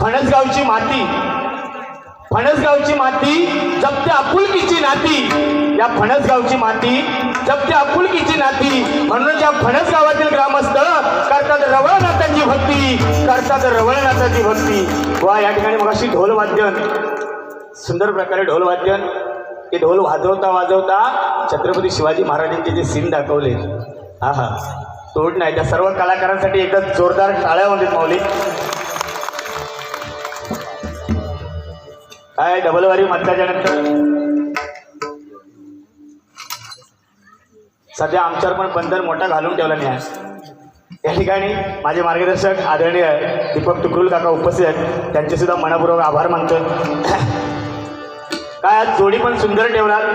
फणसगावची माती. फणसगावची माती जपते आपुलकीची नाती. या फणसगावची माती जपते आपुलकीची नाती. म्हणून या फणसगावातील ग्रामस्थ करतात रवळनाथांची भक्ती करतात रवळनाथांची भक्ती. वा या ठिकाणी मग अशी ढोलवाद्यन सुंदर प्रकारे ढोलवाद्यन ते ढोल वाजवता वाजवता छत्रपती शिवाजी महाराजांचे जे सीन दाखवले. हा हा तोड नाही. त्या सर्व कलाकारांसाठी एकच जोरदार टाळ्या होतील माऊली. काय डबलवारी म्हटल्याच्या नंतर? सध्या आमच्यावर पण बंधन मोठा घालून ठेवला नाही आहे. या ठिकाणी माझे मार्गदर्शक आदरणीय दीपक तुकरुल काका उपस्थित आहेत. त्यांचे सुद्धा मनापूर्वक आभार मानतो. काय आज जोडी पण सुंदर ठेवणार.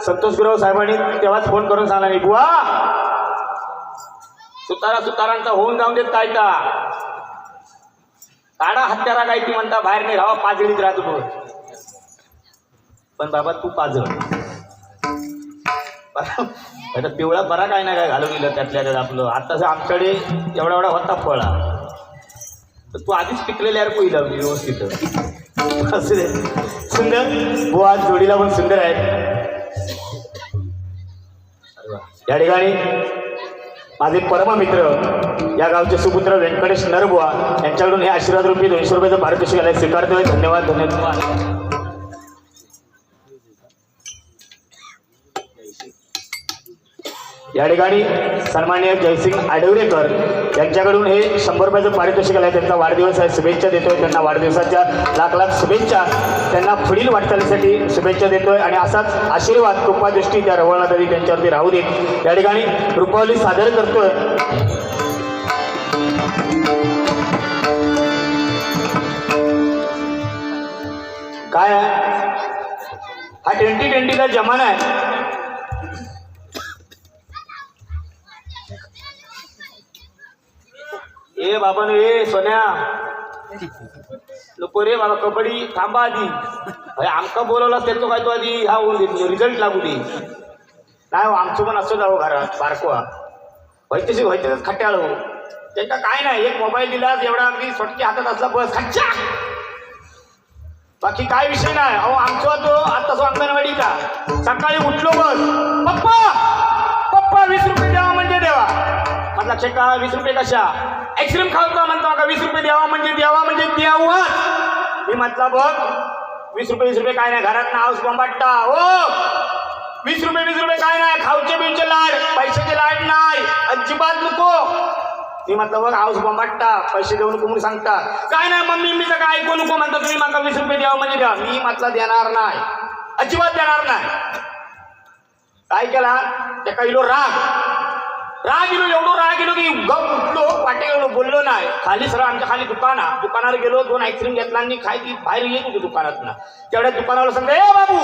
संतोष गुरव साहेबांनी तेव्हाच फोन करून सांगला नाही. बुवा! सुतारा सुतारांचा होऊन जाऊन देत काय का? काढा हत्यारा काय ती म्हणता बाहेर नाही राहा पाजळीत राहतो तो. पण बाबा तू पाजळ. आता पिवळा बरा काय ना काय घालून दिलं त्यातल्या त्यात आपलं? आताच आमच्याकडे एवढा एवढा होता फळा. तर तू आधीच पिकलेल्या यार कोई व्यवस्थित. असं दे. सुंदर. बुवा जोडीला पण सुंदर आहेत. या ठिकाणी माझे परममित्र या गावचे सुपुत्र व्यंकटेश नरबुवा यांच्याकडून हे आशीर्वाद रूपी दोनशे रुपयाचं पारितोषिक आलंय स्वीकारतोय. धन्यवाद धन्यवाद. या ठिकाणी सन्मान्य जयसिंग आडवरेकर यांच्याकडून हे शंभर रुपयाचं पारितोषिक आहे त्यांचा वाढदिवस आहे. शुभेच्छा देतोय त्यांना. वाढदिवसाच्या लाख लाख शुभेच्छा. त्यांना पुढील वाटचालीसाठी शुभेच्छा देतोय. आणि असाच आशीर्वाद कृपादृष्टी त्या रवळनाथ त्यांच्यावरती राहू देत. या ठिकाणी रुपावली सादर करतोय. काय हा ट्वेंटी ट्वेंटीचा जमाना आहे. ए बाबा ए सोन्या. नको रे बाबा कबड्डी थांबा आधी. अरे आमका बोलवलं त्याचं काय तो आधी? हा होऊन रिझल्ट लागू दे. नाही हो, आमचं पण असं जावं हो, घरात बारकवा व्हायचं व्हायचं खट्याळ हो. त्यांना काय नाही एक मोबाईल दिला एवढा अगदी सोटकी हातात असला बस खच्चा. बाकी काय विषय नाही. अहो आमचा तो आता तो अंगणवाडीचा. सकाळी उठलो बस. पप्पा! पप्पा वीस रुपये म्हटलं लक्षात का? वीस रुपये कशा? आईस्क्रीम का म्हणतो का? वीस रुपये द्यावा म्हणजे द्यावा म्हणजे द्यावा मी म्हटलं बघ वीस रुपये वीस रुपये काय नाही. घरात ना हाऊस बंबाट्टा हो. वीस रुपये वीस रुपये काय नाही. खाऊचे बिवचे लाड पैशाचे लाड नाही. अजिबात नको. मी म्हटलं बघ हाऊस बंबाट्टा पैसे देऊ नको म्हणून सांगता. काय नाही मम्मी मी तर काय ऐकू नको म्हणतो. तुम्ही मला वीस रुपये द्यावा म्हणजे द्या मी म्हटलं देणार नाही. अजिबात देणार नाही. काय केला? त्या काही राग राग. रागिलो एवढं राग गेलो की गप उठलो पाटे गेलो बोललो नाही. खाली सरळ आमच्या खाली दुकान आहे. दुकानावर गेलो दोन आईस्क्रीम घेतला आणि खाय ती बाहेर येत होती दुकानात तेवढ्या दुकानावर सांगतो ए बाबू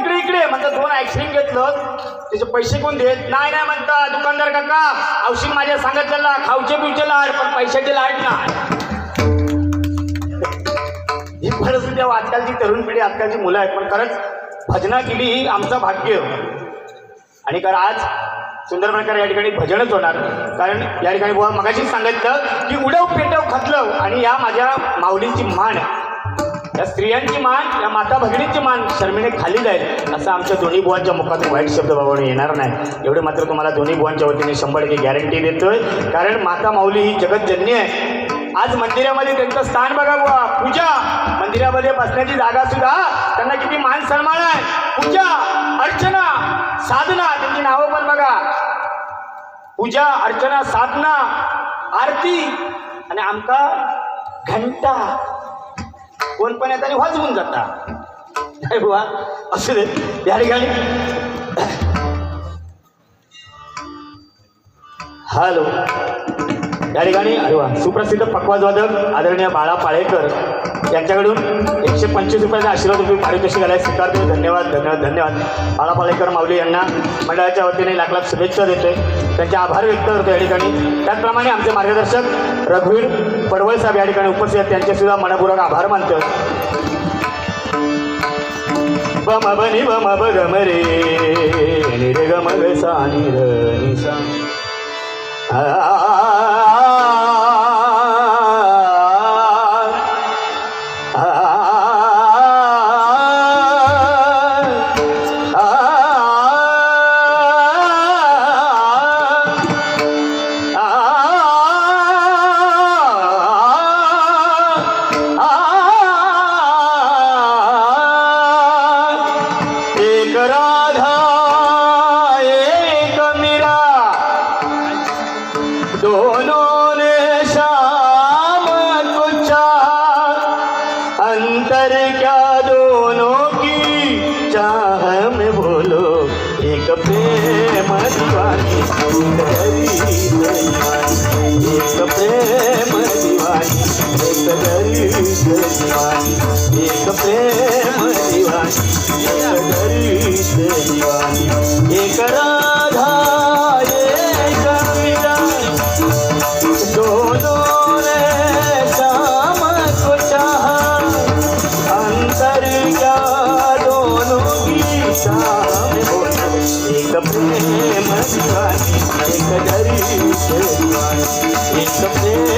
इकडे इकडे. म्हणतात दोन आईस्क्रीम घेतलं. त्याचे पैसे कोण देत? नाही नाही म्हणता दुकानदार काका औषध माझ्या सांगितलेला खाऊचे पिवचे लाड पण पैशाचे लाड नाही. ही परिस्थिती आजकालची तरुण पिढी आजकालची मुलं आहेत. पण खरंच भजना केली ही आमचं भाग्य. आणि कारण आज सुंदर प्रकारे या ठिकाणी भजनच होणार. कारण या ठिकाणी बुवा मगाशीच सांगितलं की उडव पेटव खतलव आणि या माझ्या माऊलींची मान. या स्त्रियांची मान या माता भगिनींची मान शर्मिने खाली जाईल असं आमच्या दोन्ही बुवांच्या मुखातून वाईट शब्द बाबाने येणार नाही. एवढे मात्र तुम्हाला दोन्ही बुवांच्या वतीने शंभर टक्के गॅरंटी देतोय. कारण माता माऊली ही जगतजन्य आहे. आज मंदिरामध्ये त्यांचं स्थान बघा बुवा. पूजा. मंदिरामध्ये बसण्याची जागा सुद्धा त्यांना किती मान सन्मान आहे. पूजा अर्चना साधना त्यांची नावं पण बघा. पूजा अर्चना साधना आरती आणि आमका घंटा. कोण पण येताना वाजवून जाता. नाही बुवा असू दे. या ठिकाणी हॅलो. या ठिकाणी अरे वा सुप्रसिद्ध पक्वाजवादक आदरणीय बाळा पाळेकर यांच्याकडून एकशे पंचवीस रुपयाचा आशीर्वाद तुम्ही पारितोषिक आलाय. स्वीकारतो धन्यवाद धन्यवाद धन्यवाद. बाळा पाळेकर माऊली यांना मंडळाच्या वतीने लाख लाख शुभेच्छा देतोय. त्यांचे आभार व्यक्त करतो या ठिकाणी. त्याचप्रमाणे आमचे मार्गदर्शक रघुवीर पडवळ साहेब या ठिकाणी उपस्थित आहेत. त्यांचे सुद्धा मनपूर्वक आभार मानतो बम बनी बम ब गम रे नि रे सा नि र नि Yeah. It's Something, something.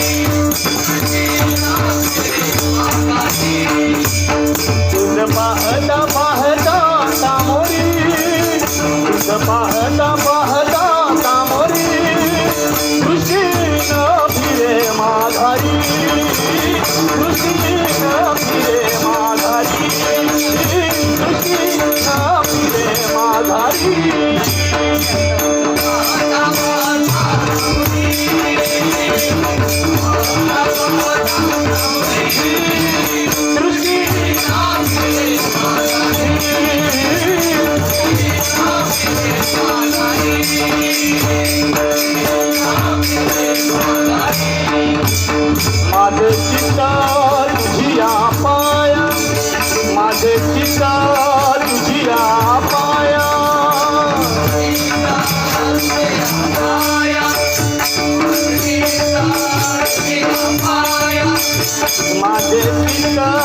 যে পিতা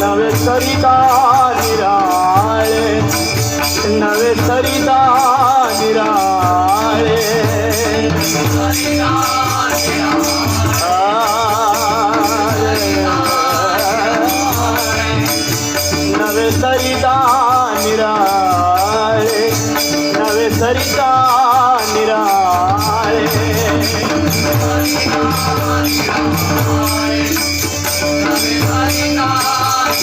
નવે સરિતા નિરાળે નવે સરિતા નિરાળે. નવે સરિતા નિરાળે નવે સરિતા નિરાળે.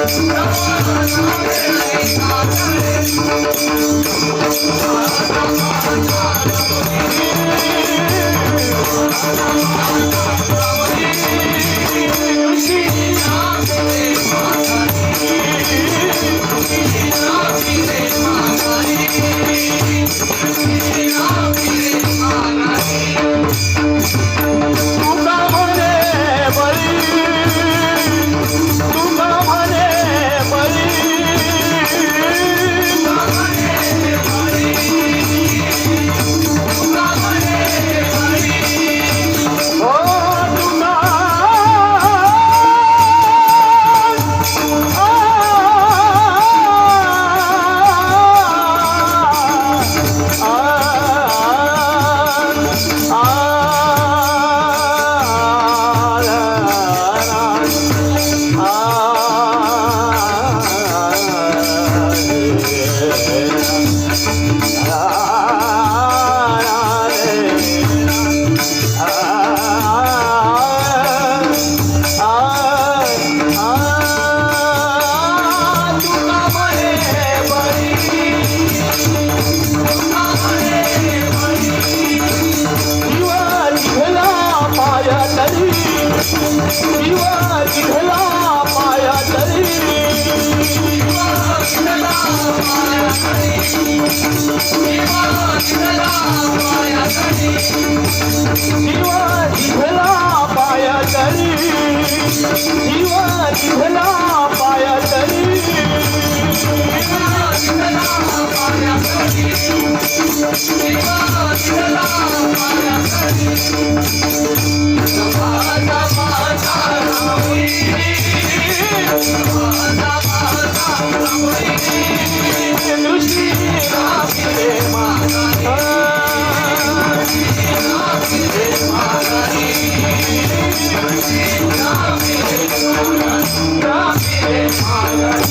I'm Jiva जिघला I'm